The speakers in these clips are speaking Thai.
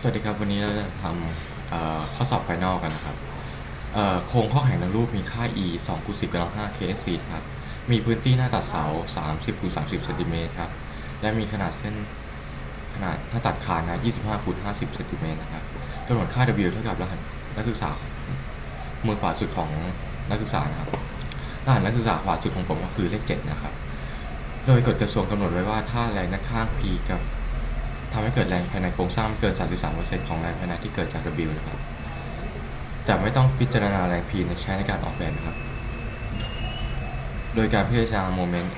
สวัสดีครับ วันนี้เราจะทำข้อสอบไฟนอลกันนะครับโครงข้อแข็งในรูปมีค่า e 2คูณ10กำลัง5 ksc ครับ มีพื้นที่หน้าตัดเสา 30คูณ30เซนติเมตรครับ และมีขนาดเส้นขนาดหน้าตัดคานนะ25คูณ50เซนติเมตรนะครับกำหนดค่า w เท่ากับรหัสนักศึกษามือขวาสุดของนักศึกษานะครับรหัสนักศึกษาขวาสุดของผมก็คือเลข7นะครับ โดยกฎกระทรวงกำหนดไว้ว่าถ้าแรงด้าข้าง p กับ ทำให้เกิดแรงภายในโครงสร้างเกิน 33%ของแรงภายในที่เกิดจาก W นะครับแต่ไม่ต้องพิจารณาแรง P ในใช้ในการออกแบบนะครับ โดยการพิจารณาโมเมนต์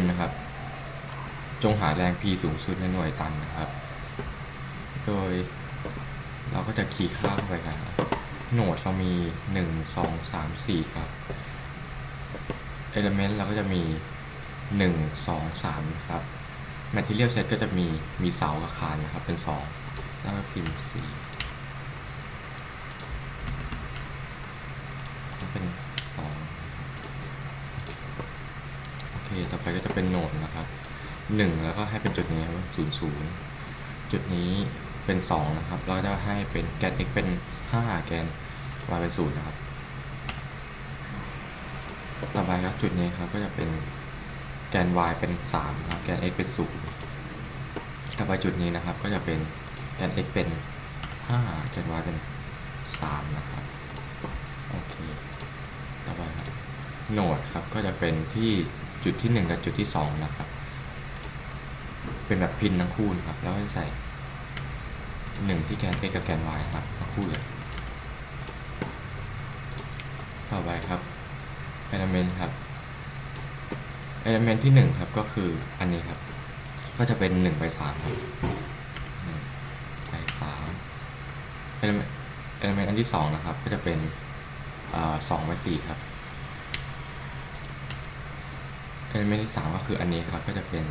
M นะครับ จงหาแรง P สูงสุดในหน่วยตันนะครับ โดยเราก็จะคีย์ค่าเข้าไปกันะครับโหนดเรามี 1 2 3 4 ครับ Element เราก็จะมี 1 2 3 ครับ Material Set ก็จะมีมีเสากับคานนะครับเป็น 2 แล้วก็พิมพ์4แล้วเป็น2โอเค ต่อไปก็จะเป็นโหนดนะครับ 1 แล้วก็ให้เป็นจุดนี้ครับ0 0จุดนี้เป็น 2 นะครับ แล้วจะให้เป็นแกน x เป็น 5 แกน y เป็น0นะครับ ต่อไปครับจุดนี้ครับก็จะเป็น แกน y เป็น3ครับแกน x เป็น0ต่อไปจุดนี้นะครับก็จะเป็นแกน x เป็น 5 แกน y เป็น 3 นะครับโอเคต่อไปครับโหนดครับก็จะเป็นที่จุดที่ 1 กับจุดที่ 2 นะครับ เป็นแบบพินทั้งคู่นะครับ แล้วก็ใส่ 1 ที่แกน x กับแกน y ครับทั้งคู่เลย ต่อไปครับ element ครับ element ที่หนึ่งครับก็คืออันนี้ครับ ก็จะเป็นหนึ่งไปสามครับหนึ่งไปสาม element element อันที่สองนะครับ ก็จะเป็นสองไปสี่ครับ element ที่สามก็คืออันนี้ครับ ก็จะเป็น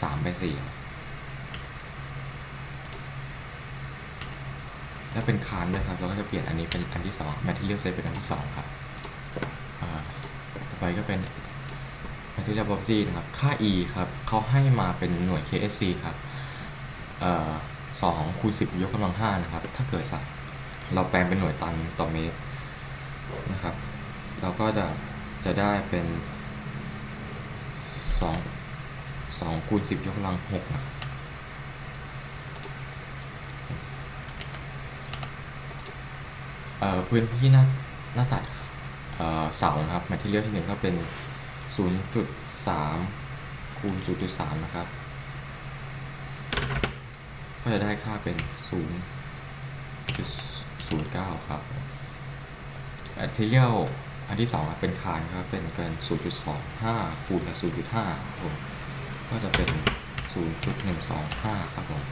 สามไปสี่ครับแล้วเป็นคานด้วยครับ เราก็จะเปลี่ยนอันนี้เป็นอันที่สอง material set เป็นอันที่สองครับต่อไปก็เป็น material property นะครับ ค่า e ครับเขาให้มาเป็นหน่วย ksc ครับเอ่อสองคูณสิบยกกำลังห้านะครับ ถ้าเกิดเราแปลงเป็นหน่วยตันต่อเมตรนะครับ เราก็จะจะได้เป็นสองสองคูณสิบยกกำลังหกนะครับเอ่อพื้นที่หน้าหน้าตัดเอ่อเสานะครับ material ที่หนึ่งก็เป็น 0.3 คูณ 0.3 นะครับ ก็จะได้ค่าเป็น 0.09 ครับ material อันที่สองครับเป็นคานครับ เป็นเกิน 0.25 คูณกับ 0.5ผมก็จะเป็น 0.125 ครับผม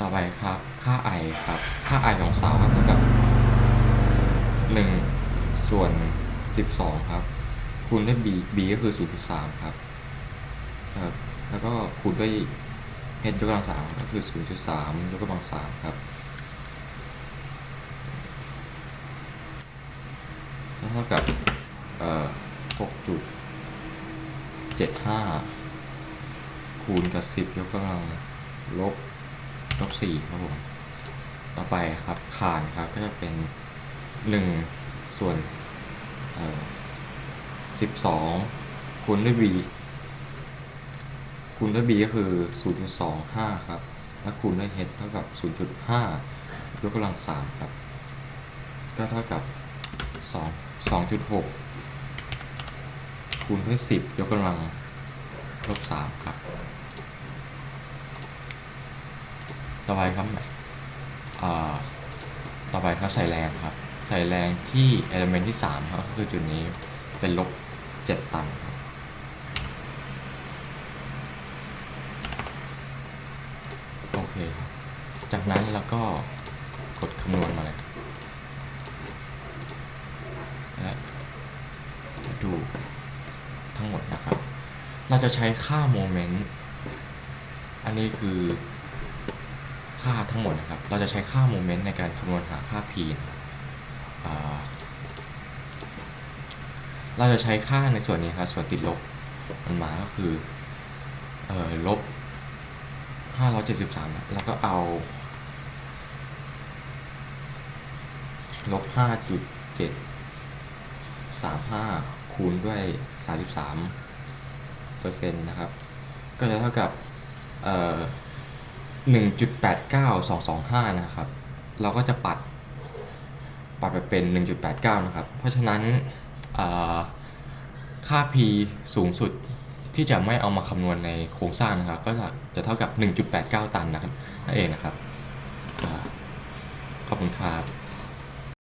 ต่อไปครับ ค่า i ครับ ค่า i ของเสาครับเท่ากับ 1 ส่วน 12 ครับ คูณด้วย b b ก็คือ 0.3 ครับครับ แล้วก็คูณด้วย h ยกกำลัง3ก็คือ 0.3 ยกกำลัง3ครับแล้วเท่ากับเอ่อ6.75 คูณกับ 10 ยกกำลังลบลบ4ครับผม ต่อไปครับคานครับก็จะเป็น 1 ส่วนเอ่อ 12คูณด้วย b คูณด้วย b ก็คือ 0.25 ครับ แล้วคูณด้วย h เท่ากับ 0.5 ยกกำลัง 3 ครับ ก็เท่ากับ 2 2.6 คูณด้วย 10 ยกกำลังลบ 3 ครับ ต่อไปครับต่อไปครับใส่แรงครับ ใส่แรงที่ element ที่ 3 ครับก็คือจุดนี้เป็นลบ 7 ตันครับโอเคครับ จากนั้นเราก็กดคำนวณมาเลยและดูทั้งหมดนะครับ เราจะใช้ค่าโมเมนต์ อันนี้คือค่าทั้งหมดนะครับ เราจะใช้ค่าโมเมนต์ในการคำนวณหาค่า p นะครับ เราจะใช้ค่าในส่วนนี้ครับ ส่วนติดลบมันมาก็คือเอ่อลบ 573 แล้วก็เอาลบ 5.7 35 คูณด้วย 33เปอร์เซ็นต์นะครับ ก็จะเท่ากับเอ่อ1.89225 นะครับ เราก็จะปัดปัดไปเป็น 1.89 นะครับ เพราะฉะนั้น ค่า p สูงสุดที่จะไม่เอามาคำนวณในโครงสร้างนะครับ ก็จะจะเท่ากับ 1.89 ตันนะครับนั่นเองนะครับอขอบคุณครับ